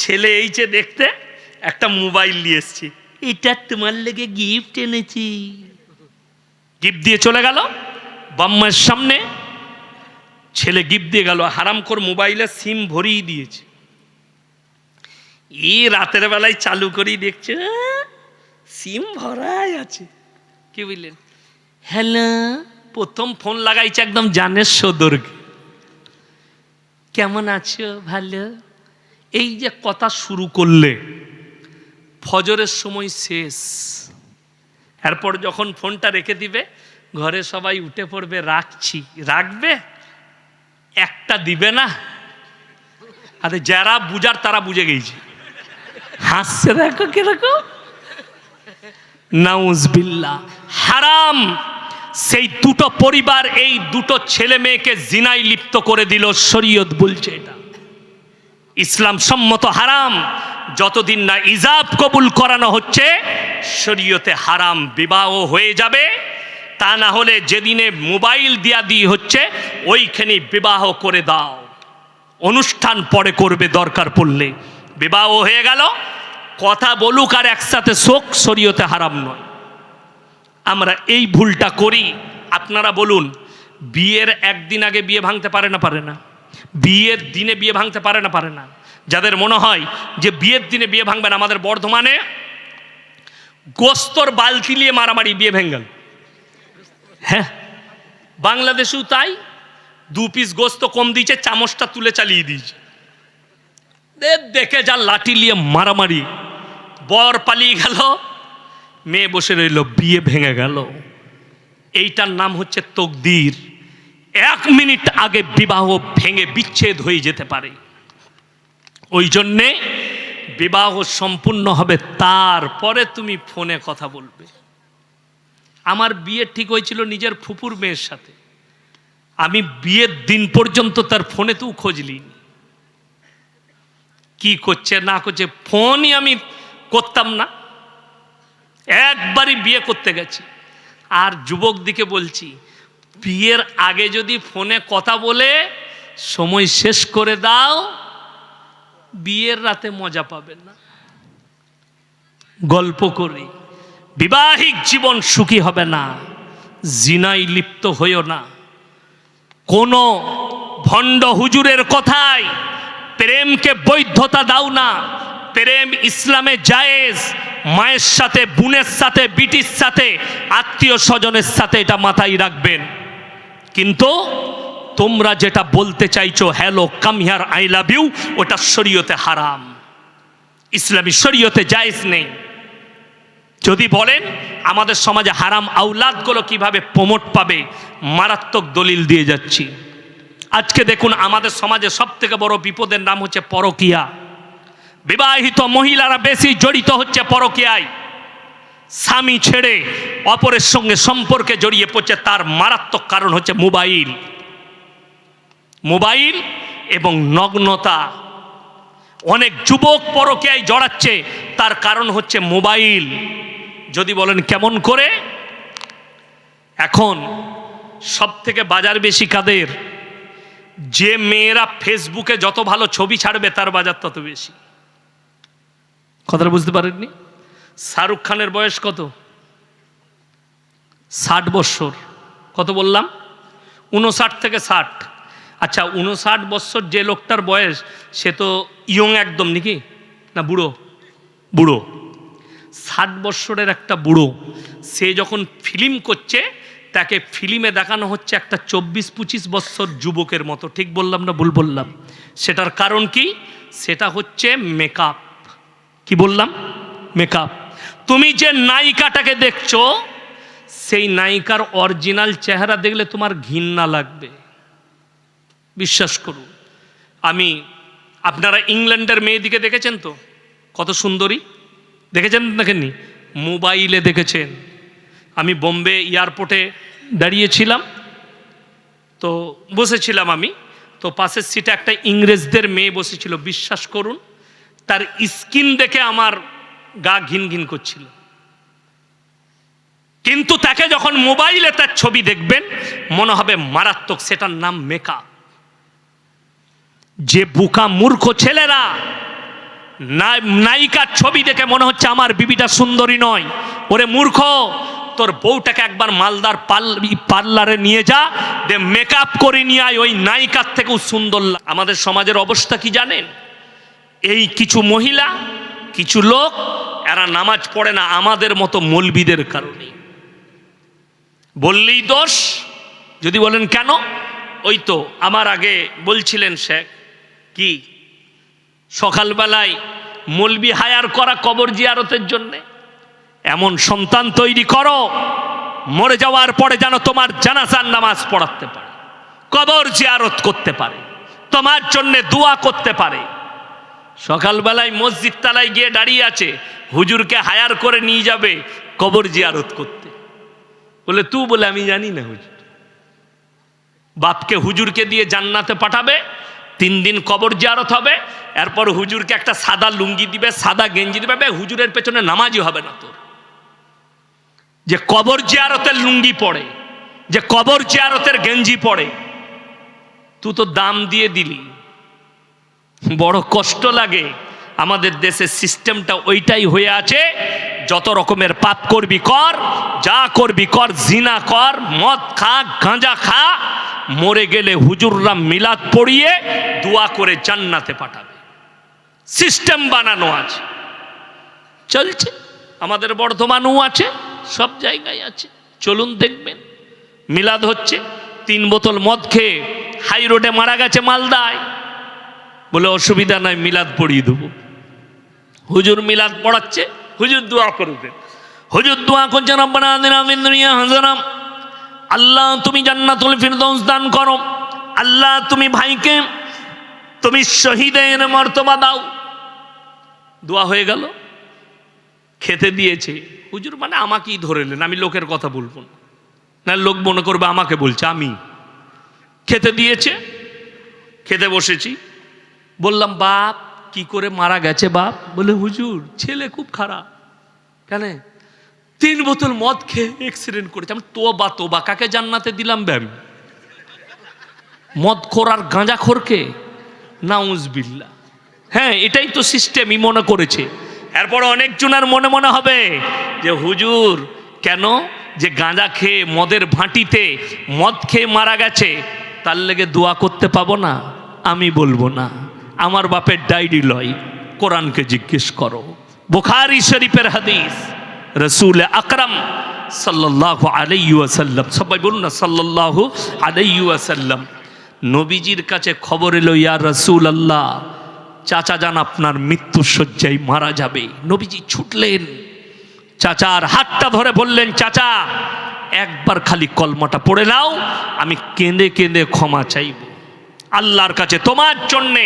ছেলে এই যে দেখতে একটা মোবাইল নিয়ে এসছি। এটা তোমার লেগে গিফট এনেছি। গিফট দিয়ে চলে গেল বাম্মার সামনে ছেলে গিফট দিয়ে গেল হারাম কর মোবাইলে সিম ভরিয়ে দিয়েছে। ই রাতের বেলায় চালু করেই দেখছে? সিম ভরাই আছে। কি বুঝলেন হ্যালো প্রথম ফোন লাগাইছে একদম জানের সদর্গে। কেমন আছো? ভালো? এই যে কথা শুরু করলে, ফজরের সময় শেষ। এরপর যখন ফোনটা রেখে দিবে, ঘরে সবাই উঠে পড়বে, রাখছি। রাখবে? একটা দিবে না। আরে যারা বুঝার তারা বুঝে গেছে। হাসছে দেখো কীরকম। নাউজবিল্লা হারাম। সেই দুটো পরিবার এই দুটো ছেলে মেয়েকে জিনাই লিপ্ত করে দিল, শরীয়ত বলছে এটা। ইসলাম সম্মত হারাম, যতদিন না ইজাব কবুল করানো হচ্ছে, শরীয়তে হারাম বিবাহ হয়ে যাবে। তা না হলে যেদিনে মোবাইল দিয়া দিয়ে হচ্ছে, ওইখানে বিবাহ করে দাও। অনুষ্ঠান পরে করবে দরকার পড়লে। বিবাহ হয়ে গেল, কথা বলুক আর একসাথে শোক, শরীয়তে হারাম নয়। আমরা এই ভুলটা করি। আপনারা বলুন, বিয়ের একদিন আগে বিয়ে ভাঙতে পারে না পারে না? বিয়ের দিনে বিয়ে ভাঙতে পারে না পারে না। যাদের মনে হয় যে বিয়ের দিনে বিয়ে ভাঙবে না, আমাদের বর্ধমানে গোস্তর বালতি নিয়ে মারামারি বিয়ে ভেঙে হ্যাঁ বাংলাদেশেও তাই, দু পিস গোস্ত কম দিয়েছে, চামচটা তুলে চালিয়ে দিয়েছে। দেখে যা লাঠি নিয়ে মারামারি। বর পালিয়ে গেল, মেয়ে বসে রইল, বিয়ে ভেঙে গেল। এইটার নাম হচ্ছে তকদির। এক মিনিট আগে বিবাহ ভেঙে বিচ্ছেদ হয়ে যেতে পারে। ওই জন্যে বিবাহ সম্পূর্ণ হবে তারপরে তুমি ফোনে কথা বলবে। আমার বিয়ে ঠিক হয়েছিল নিজের ফুপুর মেয়ের সাথে। আমি বিয়ের দিন পর্যন্ত তার ফোনে তো খোঁজলি কি করছে, না করছে, ফোনই আমি করতাম না। একবারই বিয়ে করতে গেছি। আর যুবক দিকে বলছি বিয়ের আগে যদি ফোনে কথা বলে, সময় শেষ করে দাও, বিয়ের রাতে মজা পাবে না। গল্প করি, বিবাহিক জীবন সুখী হবে না, জিনাই লিপ্ত হইও না। কোনো ভণ্ড হুজুরের কথায় প্রেমকে বৈধতা দাও না প্রেম ইসলামে জায়েজ, মায়ের সাথে, বোনের সাথে, বিটির সাথে, আত্মীয় স্বজনের সাথে এটা মাথায় রাখবেন। কিন্তু তোমরা যেটা বলতে চাইছো, hello, come here, I love you ওটা শরীয়তে হারাম। ইসলামী শরীয়তে জায়েজ নেই। যদি বলেন, আমাদের সমাজে হারাম আউলাদগুলো কীভাবে প্রমোট পাবে? মারাত্মক দলিল দিয়ে যাচ্ছি। আজকে দেখুন, আমাদের সমাজে সব থেকে বড় বিপদের নাম হচ্ছে পরকিয়া। বিবাহিত মহিলারা বেশি জড়িত হচ্ছে পরকিয়ায়। স্বামী ছেড়ে অপরের সঙ্গে সম্পর্কে জড়িয়ে পড়ছে, তার মারাত্মক কারণ হচ্ছে মোবাইল। মোবাইল এবং নগ্নতা। অনেক যুবক পরকীয়ায় জড়াচ্ছে, তার কারণ হচ্ছে মোবাইল। যদি বলেন কেমন করে? এখন সব থেকে বাজার বেশি কাদের? যে মেয়েরা ফেসবুকে যত ভালো ছবি ছাড়বে, তার বাজার তত বেশি। কথাটা বুঝতে পারেননি? শাহরুখ খানের বয়স কত? ষাট বৎসর কত বললাম? উনষাট থেকে ষাট। আচ্ছা উনষাট বৎসর যে লোকটার বয়স, সে তো ইয়ং একদম নাকি? না বুড়ো? বুড়ো। ষাট বৎসরের একটা বুড়ো, সে যখন ফিল্ম করছে, তাকে ফিল্মে দেখানো হচ্ছে একটা চব্বিশ পঁচিশ বৎসর যুবকের মতো। ঠিক বললাম না ভুল বললাম? সেটার কারণ কি? সেটা হচ্ছে মেকআপ কি বললাম? মেকআপ তুমি যে নায়িকাটাকে দেখছ, সেই নায়িকার অরিজিনাল চেহারা দেখলে তোমার ঘৃণা লাগবে। বিশ্বাস করুন। আমি, আপনারা ইংল্যান্ডের মেয়েদিকে দেখেছেন তো? কত সুন্দরী। দেখেছেন দেখেননি? মোবাইলে দেখেছেন। আমি বোম্বে এয়ারপোর্টে দাঁড়িয়েছিলাম। তো বসেছিলাম আমি। তো পাশের সিটে একটা ইংরেজদের মেয়ে বসেছিল। বিশ্বাস করুন। তার স্কিন দেখে আমার গা ঘিন ঘিন করছিল। কিন্তু তাকে যখন মোবাইলে তার ছবি দেখবেন, মনে হবে মারাত্মক, সেটার নাম মেকআপ যে বুকা মূর্খ ছেলেরা নায়িকার ছবি দেখে মনে হচ্ছে আমার বিবিটা সুন্দরী নয়। ওরে মূর্খ, তোর বউটাকে একবার মালদার পার্লারে নিয়ে যা, দে মেকআপ করে নিয়ে আয়, ওই নায়িকার থেকেও সুন্দর আমাদের সমাজের অবস্থা কি জানেন? এই কিছু মহিলা, কিছু লোক, এরা নামাজ পড়ে না আমাদের মতো মলবিদের কারণে। বললেই দোষ, যদি বলেন কেন? ওই তো আমার আগে বলছিলেন শেখ, কি? সকালবেলায় মলবি হায়ার করা কবর জিয়ারতের জন্যে। এমন সন্তান তৈরি করো, মরে যাওয়ার পরে যেন তোমার জানাজার নামাজ পড়াতে পারে, কবর জিয়ারত করতে পারে, তোমার জন্য দোয়া করতে পারে। সকালবেলায় মসজিদ তালায় গিয়ে দাঁড়িয়ে আছে। হুজুরকে হায়ার করে নিয়ে যাবে কবর জিয়ারত করতে। বলে, তু বলে, আমি জানি না হুজুর। বাপকে হুজুরকে দিয়ে জান্নাতে পাঠাবে, তিন দিন কবর জিয়ারত হবে, এরপর হুজুরকে একটা সাদা লুঙ্গি দিবে, সাদা গেঞ্জি দিবে হুজুরের পেছনে নামাজই হবে না তোর। যে কবর জিয়ারতের লুঙ্গি পড়ে, যে কবর জিয়ারতের গেঞ্জি পড়ে তুই তো দাম দিয়ে দিলি। বড় কষ্ট লাগে। আমাদের দেশের সিস্টেমটা ওইটাই হয়ে আছে, যত রকমের পাপ করবি কর, যা করবি কর, জিনা কর, মদ খা, গাঁজা খা, মরে গেলে হুজুররা মিলাদ পড়িয়ে দোয়া করে জান্নাতে পাঠাবে। সিস্টেম বানানো আছে। চলছে। আমাদের বর্ধমানও আছে, সব জায়গায় আছে। চলুন দেখবেন। মিলাদ হচ্ছে, তিন বোতল মদ খেয়ে হাই রোডে মারা গেছে মালদায়। বলে, অসুবিধা নাই, মিলাদ পড়িয়ে দেবো। হুজুর মিলাদ পড়াচ্ছে, হুজুর দোয়া করবেন হুজুর দোয়া করছেন রব্বানা হাসানাম। আল্লাহ, তুমি জান্নাতুল ফিরদৌস দান করো। আল্লাহ, তুমি ভাইকে, তুমি শহীদের মর্তবা দাও। দোয়া হয়ে গেল, খেতে দিয়েছে। হুজুর মানে আমাকেই ধরেলেন আমি লোকের কথা বলব না। না, লোক মনে করবে, আমাকে বলছে, আমি। খেতে দিয়েছে, খেতে বসেছি। বললাম, বাপ, কি করে মারা গেছে বাপ? বলে, হুজুর, ছেলে খুব খারাপ। কেন? তিন বোতল মদ খেয়ে অ্যাক্সিডেন্ট করেছে। আমি তোবা তোবা, কাকে জান্নাতে দিলাম ব্যাম মদ খোর আর গাঁজা খোরকে নাউজবিল্লা হ্যাঁ এটাই তো সিস্টেমই মনে করেছে। এরপর অনেকজনের মনে মনে হবে যে, হুজুর, কেন যে গাঁজা খেয়ে মদের ভাঁটিতে মদ খেয়ে মারা গেছে, তার লেগে দোয়া করতে পাবো না? আমি বলব না। আমার বাপের ডায়েরি লয়, কোরআনকে জিজ্ঞেস করো। বুখারি শরীফের হাদিস, রসুল আকরাম সাল্লাহ আলাইসাল্লাম সবাই বলুন না সাল্লাহ আলাইসাল্লাম নবীজির কাছে খবর এলো, ইয়া রসুল আল্লাহ চাচা যান আপনার মৃত্যু শয্যায় মারা যাবে। নবীজি ছুটলেন। চাচার হাতটা ধরে বললেন, চাচা, একবার খালি কলমাটা পড়ে নাও, আমি কেঁদে কেঁদে ক্ষমা চাইব। আল্লাহর কাছে তোমার জন্যে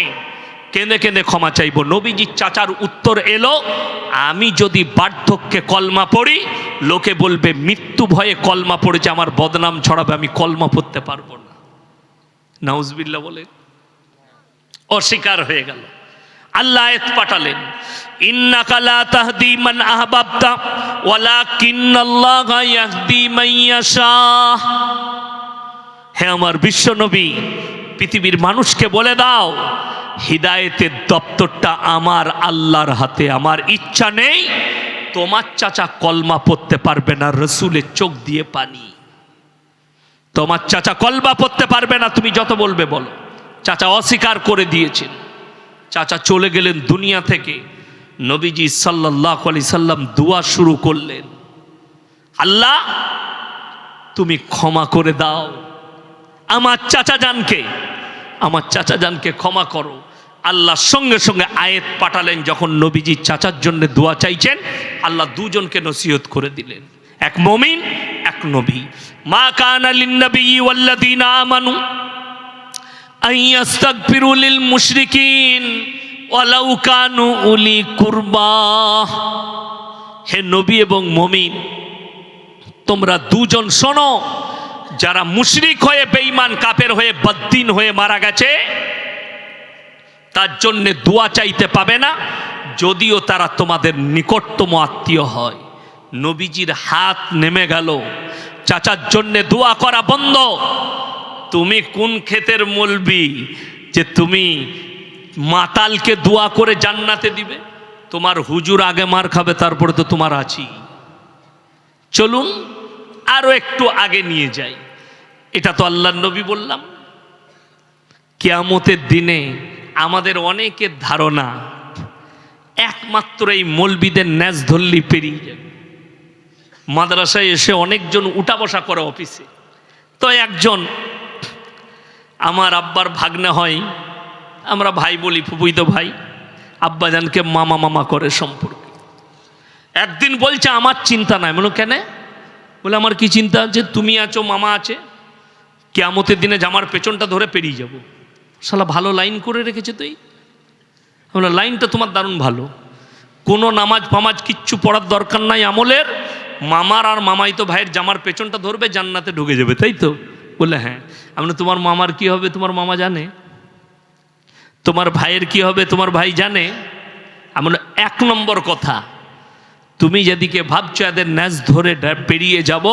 কেঁদে কেঁদে ক্ষমা চাইব। নবীজির চাচার উত্তর এলো, আমি যদি বার্ধক্যে কলমা পড়ি, লোকে বলবে, মৃত্যু ভয়ে কলমা পড়েছে, আমার বদনাম ছড়াবে, আমি কলমা পড়তে পারব না। নাউজবিল্লা বলে অস্বীকার হয়ে গেল। আল্লাহ আয়াত পাঠালেন হে আমার বিশ্ব নবী পৃথিবীর মানুষকে বলে দাও, হিদায়েতের দপ্তরটা আমার আল্লাহর হাতে, আমার ইচ্ছা নেই, তোমার চাচা কলমা পড়তে পারবে না, রসুলের চোখ দিয়ে পানি। তোমার চাচা কলমা পড়তে পারবে না, তুমি যত বলবে বলো। চাচা অস্বীকার করে দিয়েছেন। চাচা চলে গেলেন দুনিয়া থেকে। নবীজি সাল্লাহ আলি সাল্লাম দোয়া শুরু করলেন। আল্লাহ, তুমি ক্ষমা করে দাও। আমার চাচা জানকে, আমার চাচা জানকে ক্ষমা করো। আল্লাহ সঙ্গে সঙ্গে আয়েত পাঠালেন যখন নবীজি চাচার জন্য দোয়া চাইছেন, আল্লাহ দুজনকে নসিহত করে দিলেন। এক মমিন, এক নবী। মা কানা লিন্নবী ওয়াল্লাযীনা আমানু আন ইস্তাগফিরু লিল মুশরিকিন ওয়ালাউ কানু উলি কুরবা। হে নবী এবং মমিন, তোমরা দুজন শোনো যারা মুশরিক হয়ে বেঈমান কাপের হয়ে বদ্দিন হয়ে মারা গেছে, তার জন্যে দোয়া চাইতে পাবে না। যদিও তারা তোমাদের নিকটতম আত্মীয় হয়। নবীজির হাত নেমে গেল। চাচার জন্যে দোয়া করা বন্ধ। তুমি কোন ক্ষেতের মলবি যে তুমি মাতালকে দোয়া করে জান্নাতে দিবে? তোমার হুজুর আগে মার খাবে, তারপরে তো তোমার আছি। চলুন আরও একটু আগে নিয়ে যাই। এটা তো আল্লাহ নবী বললাম। কেয়ামতের দিনে আমাদের অনেকের ধারণা, একমাত্র এই মলবিদের ন্যাস ধরলি পেরিয়ে যাবে। মাদ্রাসায় এসে অনেকজন উঠা বসা করে অফিসে। তো একজন, আমার আব্বার ভাগ্নে হয়, আমরা ভাই বলি ফুপুই তো ভাই আব্বাজানকে মামা মামা করে সম্পর্কে। একদিন বলছে, আমার চিন্তা নাই। বলো কেন? বলে, আমার কি চিন্তা আছে? তুমি আছো, মামা আছে। কেয়ামতের দিনে জামার পেছনটা ধরে পেরিয়ে যাব। শালা ভালো লাইন করে রেখেছে তুই বলে লাইনটা তোমার দারুণ ভালো। কোনো নামাজ ফামাজ কিচ্ছু পড়ার দরকার নাই আমলের। মামার আর মামাই তো ভাইয়ের জামার পেছনটা ধরবে জান্নাতে ঢুকে যাবে তাই তো? বলে হ্যাঁ। আমি বলি, তোমার মামার কি হবে? তোমার মামা জানে। তোমার ভাইয়ের কি হবে? তোমার ভাই জানে। আমি বলি, এক নম্বর কথা তুমি যেদিকে ভাবছ এদের ন্যাস ধরে পেরিয়ে যাব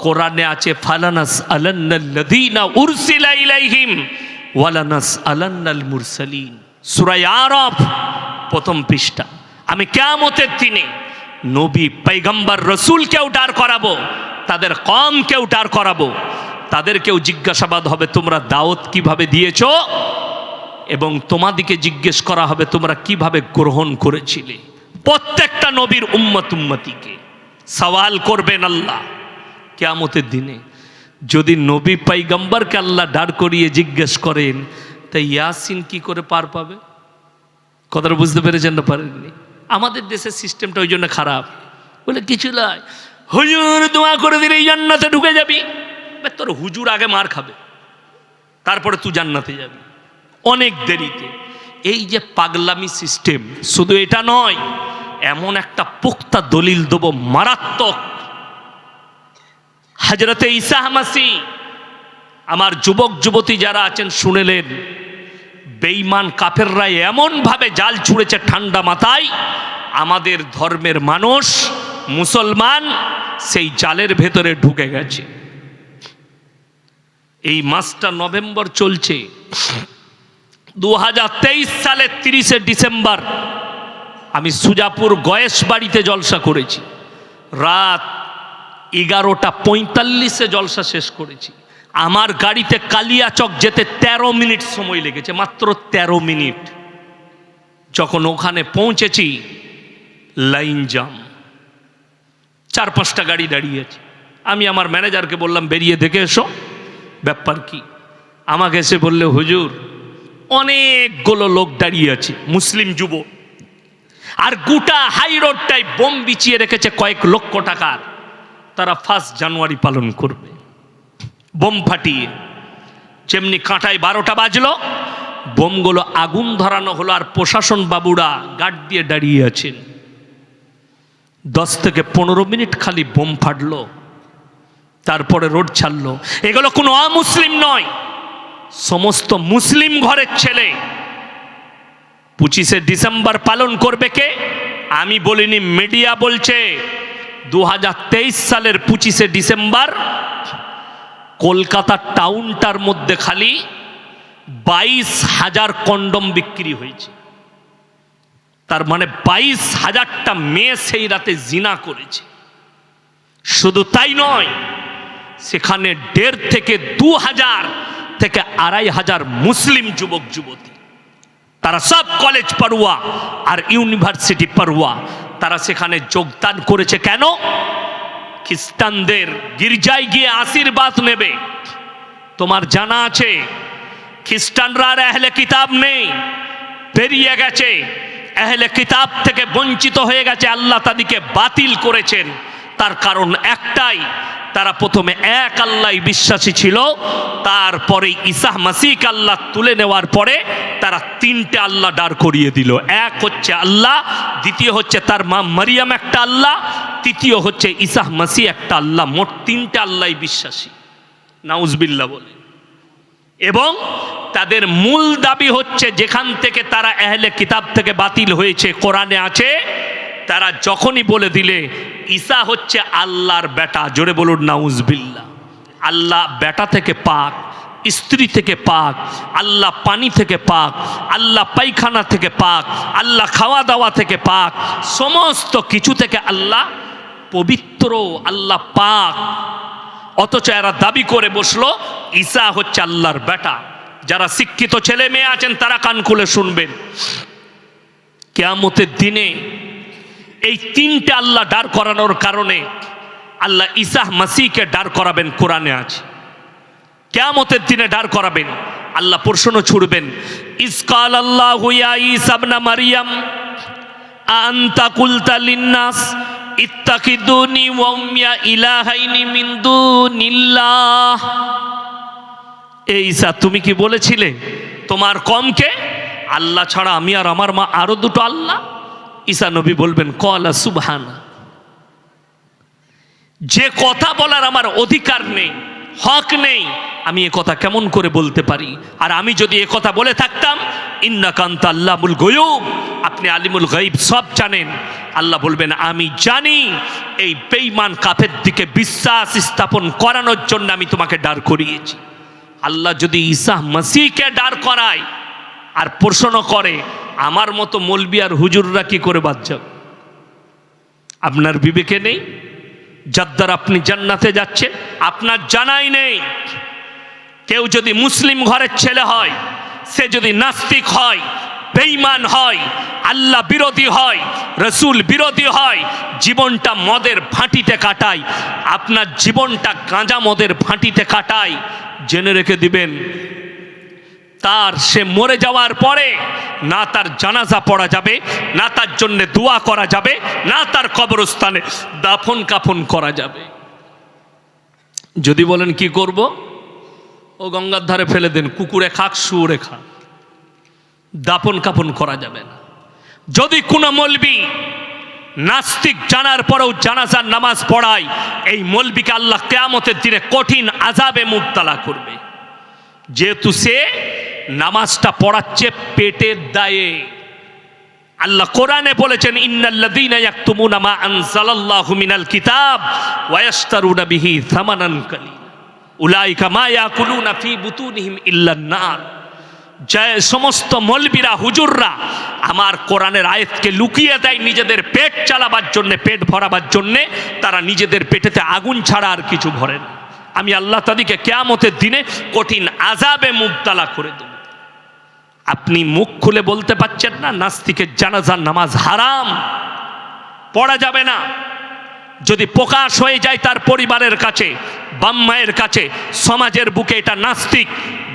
কোরআনে আছে, ফালানাস আলান্নাল্লাযীনা উরসিলা ইলাইহিম, ওয়ালানাস আলান্নাল মুরসালিন। সূরা আরাফ, প্রথম পৃষ্ঠা। আমি কিয়ামতের দিনে নবী, পয়গম্বর, রসুলকেও ডার করাবো, তাদের কমকেও ডার করাবো, তাদেরকেও জিজ্ঞাসাবাদ হবে, তোমরা দাওয়াত কীভাবে দিয়েছ? এবং তোমাদিকে জিজ্ঞেস করা হবে, তোমরা কীভাবে গ্রহণ করেছিলে? প্রত্যেকটা নবীর উম্মত উম্মতিকে। সওয়াল করবেন আল্লাহ। কেয়ামতের দিনে যদি নবী পাইগম্বরকে আল্লাহ দাঁড় করিয়ে জিজ্ঞেস করেন তা ইয়াসিন কি করে পার পাবে? কথাটা বুঝতে পেরেছেন না পারেননি? আমাদের দেশের সিস্টেমটা ওই জন্য খারাপ। বলে, কিছু নয়। হুজুর, দোয়া করে দিলে এই জান্নাতে ঢুকে যাবি। তোর হুজুর আগে মার খাবে, তারপরে তুই জান্নাতে যাবি। অনেক দেরিতে। এই যে পাগলামি সিস্টেম, শুধু এটা নয়, এমন একটা পোক্তা দলিল দেবো মারাত্মক। হাজরতে ঈসা হামাসি আমার যুবক যুবতী যারা আছেন শুনেলেন বেইমান কাফেররা এমনভাবে জাল ছুঁড়েছে ঠান্ডা মাথায়, আমাদের ধর্মের মানুষ, মুসলমান, সেই জালের ভেতরে ঢুকে গেছে। এই মাসটা নভেম্বর চলছে। দু হাজার তেইশ সালের তিরিশে ডিসেম্বর, আমি সুজাপুর গয়েশ বাড়িতে জলসা করেছি। রাত এগারোটা পঁয়তাল্লিশে জলসা শেষ করেছি। আমার গাড়িতে কালিয়াচক যেতে ১৩ মিনিট সময় লেগেছে, মাত্র ১৩ মিনিট। যখন ওখানে পৌঁছেছি, লাইন জাম। চার পাঁচটা গাড়ি দাঁড়িয়ে আছে। আমি আমার ম্যানেজারকে বললাম, বেরিয়ে দেখে এসো, ব্যাপার কি? আমাকে এসে বললে, হুজুর, অনেকগুলো লোক দাঁড়িয়ে আছে, মুসলিম যুব আর গোটা হাই রোডটাই বোম বিছিয়ে রেখেছে কয়েক লক্ষ টাকার। তারা ফার্স্ট জানুয়ারি পালন করবে। বোম ফাটিয়ে, যেমনি কাঁটায় বারোটা বাজলো, বোমগুলো আগুন ধরানো হলো আর প্রশাসন বাবুরা গার্ড দিয়ে দাঁড়িয়ে আছেন। দশ থেকে পনেরো মিনিট খালি বোম ফাটলো, তারপরে রোড ছাড়লো। এগুলো কোনো অমুসলিম নয়, সমস্ত মুসলিম ঘরের ছেলে। পঁচিশে ডিসেম্বর পালন করবে কে? আমি বলিনি মিডিয়া বলছে। দু হাজার তেইশ সালের পঁচিশে ডিসেম্বর কলকাতা টাউনটার মধ্যে খালি বাইশ হাজার কন্ডম বিক্রি হয়েছে। তার মানে বাইশ হাজারটা মেয়ে সেই রাতে জিনা করেছে। শুধু তাই নয়, সেখানে দেড় থেকে দু হাজার থেকে আড়াই হাজার মুসলিম যুবক যুবতী তারা সব কলেজ পড়ুয়া আর ইউনিভার্সিটি পড়ুয়া। তারা সেখানে যোগদান করেছে কেন? খ্রিস্টানদের গির্জায় গিয়ে আশীর্বাদ নেবে। তোমার জানা আছে, খ্রিস্টানরা আর এহলে কিতাব নেই, পেরিয়ে গেছে। এহলে কিতাব থেকে বঞ্চিত হয়ে গেছে, আল্লাহ তাদেরকে বাতিল করেছেন। তার কারণ একটাই তারা প্রথমে এক আল্লাহ বিশ্বাসী ছিল, তারপরে ইসাহ মাসিক আল্লাহ তুলে নেওয়ার পরে তারা তিনটে আল্লাহ দাঁড় করিয়ে দিল। এক হচ্ছে আল্লাহ, দ্বিতীয় হচ্ছে তার মা মারিয়াম একটা আল্লাহ, তৃতীয় হচ্ছে ইসাহ মাসি একটা আল্লাহ। মোট তিনটে আল্লাহ বিশ্বাসী। নাউজবিল্লা বলে। এবং তাদের মূল দাবি হচ্ছে যেখান থেকে তারা এহলে কিতাব থেকে বাতিল হয়েছে, কোরআনে আছে তারা যখনই বলে দিলে, ঈসা হচ্ছে আল্লাহর বেটা, জোরে বলুন নাউজবিল্লা আল্লাহ বেটা থেকে পাক, স্ত্রী থেকে পাক, আল্লাহ পানি থেকে পাক, আল্লাহ পায়খানা থেকে পাক, আল্লাহ খাওয়া দাওয়া থেকে পাক, সমস্ত কিছু থেকে আল্লাহ পবিত্র, আল্লাহ পাক। অথচ এরা দাবি করে বসল, ঈসা হচ্ছে আল্লাহর বেটা। যারা শিক্ষিত ছেলে মেয়ে আছেন, তারা কান খুলে শুনবেন। কেয়ামতের দিনে এই তিনটে আল্লাহ দাঁড় করানোর কারণে আল্লাহ ইসাহ মাসিকে দাঁড় করাবেন কোরআনে আছে কেয়ামতের দিনে দাঁড় করাবেন, আল্লাহ প্রশ্ন ছুড়বেন ইসকাল আল্লাহ হুইয়া ইসাবনা মারিয়াম তুমি কি বলেছিলে, তোমার কমকে? আল্লাহ ছাড়া আমি আর আমার মা আরও দুটো আল্লাহ? ঈসা নবী বলবেন, কলা সুবহানা। যে কথা বলার আমার অধিকার নেই, হক নেই, আমি এ কথা কেমন করে বলতে পারি? আর আমি যদি এ কথা বলে থাকতাম ইন্না কান্ত আল্লামুল গয়ুব। আপনি আলিমুল গাইব সব জানেন। আল্লাহ বলবেন, আমি জানি, এই বেইমান কাফের দিকে বিশ্বাস স্থাপন করানোর জন্য আমি তোমাকে ডার করিয়েছি। আল্লাহ যদি ঈসা মাসিকে ডার করায় আর প্রশ্ন করে আমার মতো মলবি আর হুজুররা কি করে বাদ যাবে? আপনার বিবেকে নেই? যার দ্বারা আপনি জান্নাতে যাচ্ছেন, আপনার জানাই নেই। কেউ যদি মুসলিম ঘরের ছেলে হয়, সে যদি নাস্তিক হয়, বেঈমান হয়, আল্লাহ বিরোধী হয়, রসুল বিরোধী হয়, জীবনটা মদের ভাঁটিতে কাটায়, আপনার জীবনটা গাঁজা মদের ভাঁটিতে কাটায়, জেনে রেখে দিবেন তার সে মরে যাওয়ার পরে না তার জানাজা পড়া যাবে, না তার জন্য দোয়া করা যাবে, না তার কবরস্থানে দাফন কাফন করা যাবে। যদি বলেন কি করব? ও গঙ্গার ধারে ফেলে দেন, কুকুরে খাক, শুয়োরে খাক। দাপন কাপন করা যাবে না। যদি কোনো মলবি নাস্তিক জানার পরেও জানাজার নামাজ পড়ায়, এই মলবিকে আল্লাহ কেয়ামতের দিনে কঠিন আজাবে মুক্তালা করবে। যেহেতু সে নামাজটা পড়াচ্ছে পেটের দায়ে। আল্লাহ কোরআনে বলেছেন, ইন্নাল্লাযীনা মিনাল কিতাব সমস্ত মলবিরা, হুজুররা আমার কোরআনের আয়াতকে লুকিয়ে দেয় নিজেদের পেট চালাবার জন্য, পেট ভরাবার জন্যে, তারা নিজেদের পেটেতে আগুন ছাড়া আর কিছু ভরে না। আমি আল্লাহ তাদেরকে কেয়ামতের দিনে কঠিন আজাবে মুক্তালা করে দেব। আপনি মুখ খুলে বলতে পারছেন না, নাস্তিকের জানাজার নামাজ হারাম, পড়া যাবে না। যদি প্রকাশ হয়ে যায় তার পরিবারের কাছে বাম্মায়ের কাছে, সমাজের বুকে এটা নাস্তিক,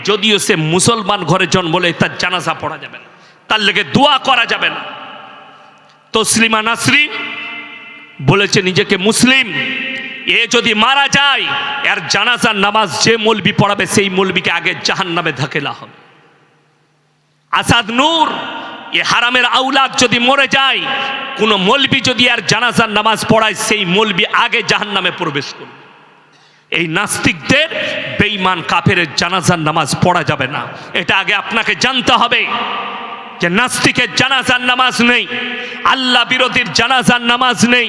যদিও সে মুসলমান ঘরে জন্মলে তার জানাজা পড়া যাবে না, তার লেগে দোয়া করা যাবে না। তসলিমা নাসরিন বলেছে, নিজেকে মুসলিম এ যদি মারা যায়, এর জানাজার নামাজ যে মলবি পড়াবে, সেই মলবিকে আগে জাহান নামে ধাকেলা হবে। আসাদ নূর, এ হারামের আউলাদ যদি মরে যায়, কোনো মলবি যদি আর জানাজার নামাজ পড়ায়, সেই মলবি আগে জাহান নামে প্রবেশ করবে। এই নাস্তিকদের বেঈমান কাফের জানাজার নামাজ পড়া যাবে না। এটা আগে আপনাকে জানতে হবে। যে নাস্তিকের জানাজার নামাজ নেই, আল্লাহ বিরোধীর জানাজার নামাজ নেই,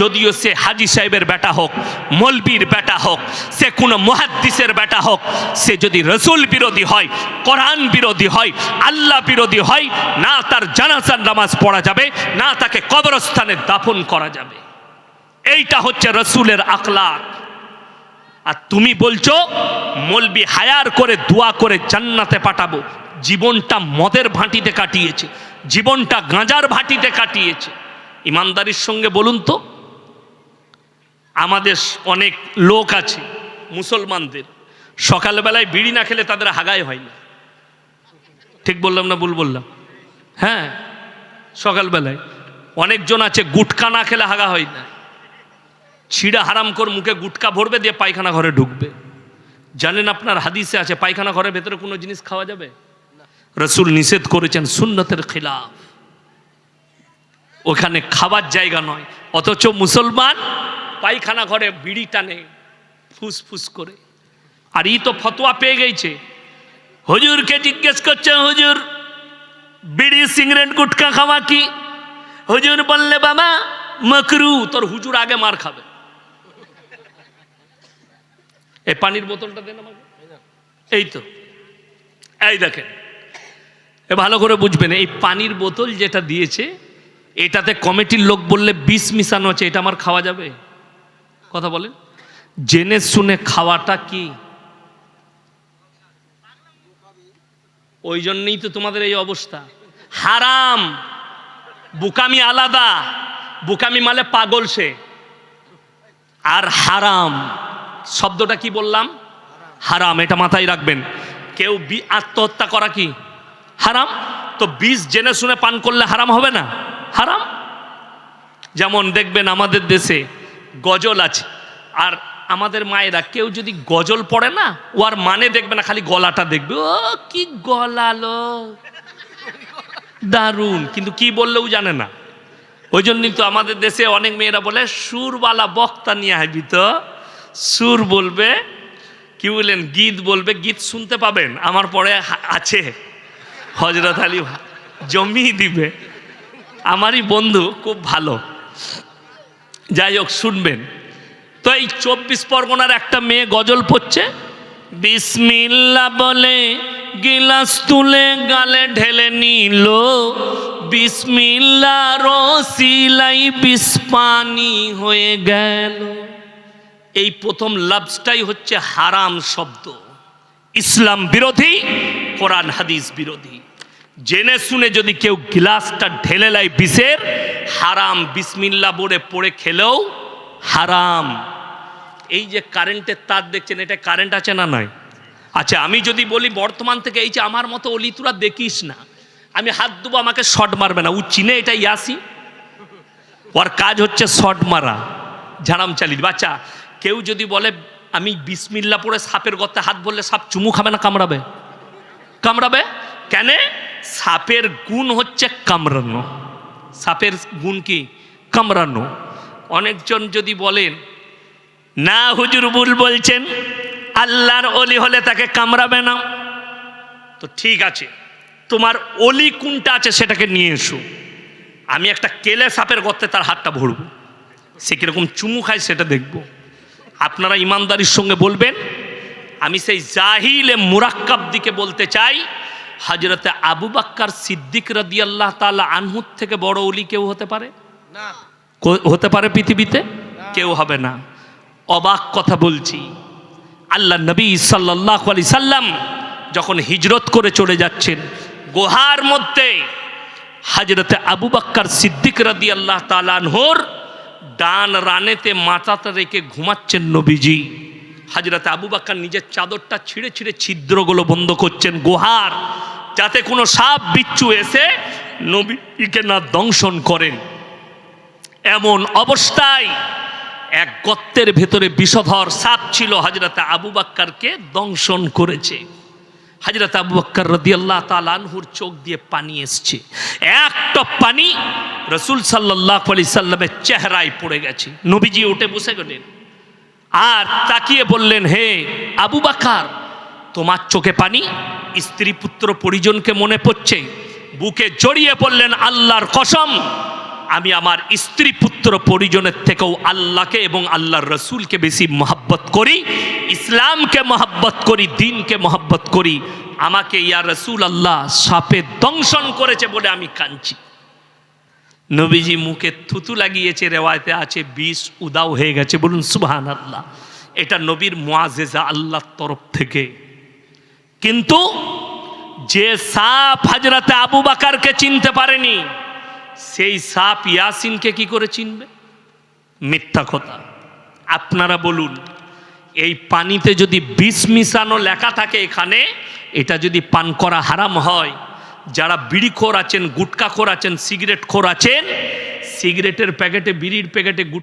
যদিও সে হাজি সাহেবের বেটা হোক, মলবির বেটা হোক, সে কোনো মহাদ্দিসের বেটা হোক, সে যদি রসুল বিরোধী হয়, কোরআন বিরোধী হয়, আল্লাহ বিরোধী হয়, না তার জানাজার নামাজ পড়া যাবে, না তাকে কবরস্থানে দাফন করা যাবে। এইটা হচ্ছে রসুলের আখলাক। আর তুমি বলছো, মলবি হায়ার করে দোয়া করে জান্নাতে পাঠাবো। জীবনটা মদের ভাঁটিতে কাটিয়েছে, জীবনটা গাঁজার ভাঁটিতে কাটিয়েছে। ইমানদারির সঙ্গে বলুন তো, আমাদের অনেক লোক আছে, মুসলমানদের, সকালবেলায় বিড়ি না খেলে তাদের হাগাই হয় না। ঠিক বললাম না ভুল বললাম? হ্যাঁ সকালবেলায়। অনেকজন আছে, গুটকা না খেলে হাগা হয় না। ছিঁড়া হারাম কর মুখে গুটকা ভরবে দিয়ে পায়খানা ঘরে ঢুকবে। জানেন আপনার হাদিসে আছে, পায়খানা ঘরের ভেতরে কোনো জিনিস খাওয়া যাবে? রসুল নিষেধ করেছেন সুন্নতের খিলাফ। ওখানে খাবার জায়গা নয়, অথচ মুসলমান পায়খানা ঘরে বিড়ি টানে ফুস ফুস করে। আর ই তো ফতোয়া পেয়ে গেছে। হুজুরকে জিজ্ঞেস করছে, হুজুর, বিড়ি, সিগারেট, গুটকা খাওয়া কি? হুজুর বললে, বাবা, মকরু, তোর হুজুর আগে মার খাবে। এই পানির বোতলটা দেন আমাকে। এই তো। এই দেখেন ভালো করে বুঝবেন, এই পানির বোতল যেটা দিয়েছে, এটাতে কমিটির লোক বললে বিষ মিশানো আছে, এটা আমার খাওয়া যাবে? কথা বলেন। জেনে শুনে খাওয়াটা কি? ওই জন্যই তো তোমাদের এই অবস্থা। হারাম। বুকামি আলাদা। বুকামি মানে পাগল সে। আর হারাম। শব্দটা কি বললাম? হারাম, এটা মাথায় রাখবেন। কেউ আত্মহত্যা করা কি? হারাম? তো বিষ জেনে শুনে পান করলে হারাম হবে না? হারাম? যেমন দেখবেন আমাদের দেশে গজল আছে। আর আমাদের মায়েরা কেউ যদি গজল পড়ে না, ও আর মানে দেখবে না, খালি গলাটা দেখবে। ও, কি গলালো। দারুণ। কিন্তু কি বললেও জানে না। ওই জন্যই তো আমাদের দেশে অনেক মেয়েরা বলে, সুরওয়ালা বক্তা নিয়ে আসবি তো। সুর বলবে, কি বললেন? গীত বলবে। গীত শুনতে পাবেন। আমার পরে আছে। হজরত আলী জমিয়ে দিবে। আমারই বন্ধু খুব ভালো। যাই হোক, শুনবেন। তো এই চব্বিশ পরগনার একটা মেয়ে গজল পড়ছে। বিসমিল্লা বলে গিলাস তুলে গালে ঢেলে নিল। বিসমিল্লা রসিলাই বিস্পানি হয়ে গেল। এই প্রথম লাভসটাই হচ্ছে হারাম শব্দ। ইসলাম বিরোধী, কোরআন হাদিস বিরোধী। জেনে শুনে যদি কেউ গ্লাসটা ঢেলে লাই বিষের, হারাম, বিসমিল্লা বলে পড়ে খেলেও হারাম। এই যে কারেন্টের তার দেখছেন, এটা কারেন্ট আছে না নয় আচ্ছা আমি যদি বলি বর্তমান থেকে এই যে আমার মতো অলি, তোরা দেখিস না। আমি হাত দেবো, আমাকে শট মারবে না। ও চিনে এটা ইয়াসি? ওর কাজ হচ্ছে শট মারা, ঝাড়াম চালিয়ে বাচ্চা কেউ যদি বলে, আমি বিসমিল্লা পরে সাপের গর্তে হাত বললে সাপ চুমু খাবে না, কামড়াবে? কামড়াবে? কেন? সাপের গুণ হচ্ছে কামড়ানো। সাপের গুণ কি? কামড়ানো। অনেকজন যদি বলেন, না, হুজুর বুল বলছেন। আল্লাহর অলি হলে তাকে কামড়াবে না। তো ঠিক আছে, তোমার অলি কোনটা আছে সেটাকে নিয়ে এসো। আমি একটা কেলে সাপের গর্তে তার হাতটা ভরব। সে কীরকম চুমু খায় সেটা দেখব। আপনারা ইমানদারির সঙ্গে বলবেন, আমি সেই জাহিলে মুরাক্কাব দিকে বলতে চাই হজরতে আবু বাক্কার সিদ্দিক রদি আল্লাহ তালা আনহুত থেকে বড় অলি কেউ হতে পারে? হতে পারে পৃথিবীতে? কেউ হবে না। অবাক কথা বলছি। আল্লাহ নবী সাল্লাহ আলি সাল্লাম যখন হিজরত করে চলে যাচ্ছেন গুহার মধ্যে হাজরতে আবু বাক্কার সিদ্দিক রাদি আল্লাহ তালানহর ডান রানেতে মাথাতে রেখে ঘুমাচ্ছেন নবীজি। হাজরতে আবু বাক্কার নিজের চাদরটা ছিঁড়ে ছিঁড়ে ছিদ্রগুলো বন্ধ করছেন, গুহার, যাতে কোনো সাপ, বিচ্ছু এসে নবীকে না দংশন করেন। এমন অবস্থায় এক গর্তের ভেতরে বিষধর সাপ ছিল হাজরতে আবু বাক্কারকে দংশন করেছে। হাজরত আবু বাক্কার রদিয়াল্লাহ তালানহুর চোখ দিয়ে পানি এসছে। একটা পানি রসুল সাল্লাহ আলি সাল্লামের চেহারায় পড়ে গেছে। নবীজি উঠে বসে গেলেন। আর তাকিয়ে বললেন, হে আবু বাকার, তোমার চোখে পানি? স্ত্রী পুত্র পরিজনকে মনে পড়ছে। বুকে জড়িয়ে পড়লেন আল্লাহর কসম, আমি আমার স্ত্রী পুত্র পরিজনের থেকেও আল্লাহকে এবং আল্লাহর রসুলকে বেশি মহাব্বত করি, ইসলামকে মহাব্বত করি, দিনকে মহাব্বত করি। আমাকে ইয়া রসুল আল্লাহ সাপে দংশন করেছে বলে আমি কাঁদছি। নবীজি মুখে থুতু লাগিয়েছে, রেওয়ায়তে আছে, বিষ উদাও হয়ে গেছে। বলুন সুবহান আল্লাহ এটা নবীর মোয়াজেজা আল্লাহর তরফ থেকে। কিন্তু যে সাপ হাজরাতে আবু বাকারকে চিনতে পারেনি, সেই সাপ ইয়াসিনকে কি করে চিনবে? মিথ্যা কথা। আপনারা বলুন, এই পানিতে যদি বিষ মিশানো লেখা থাকে এখানে, এটা যদি পান করা হারাম হয় যারা বিড়ি খোর আছেন গুটকাখোর আছেন সিগারেট খোর আছেন সিগারেটের প্যাকেটে বিড়ির প্যাকেটে গুট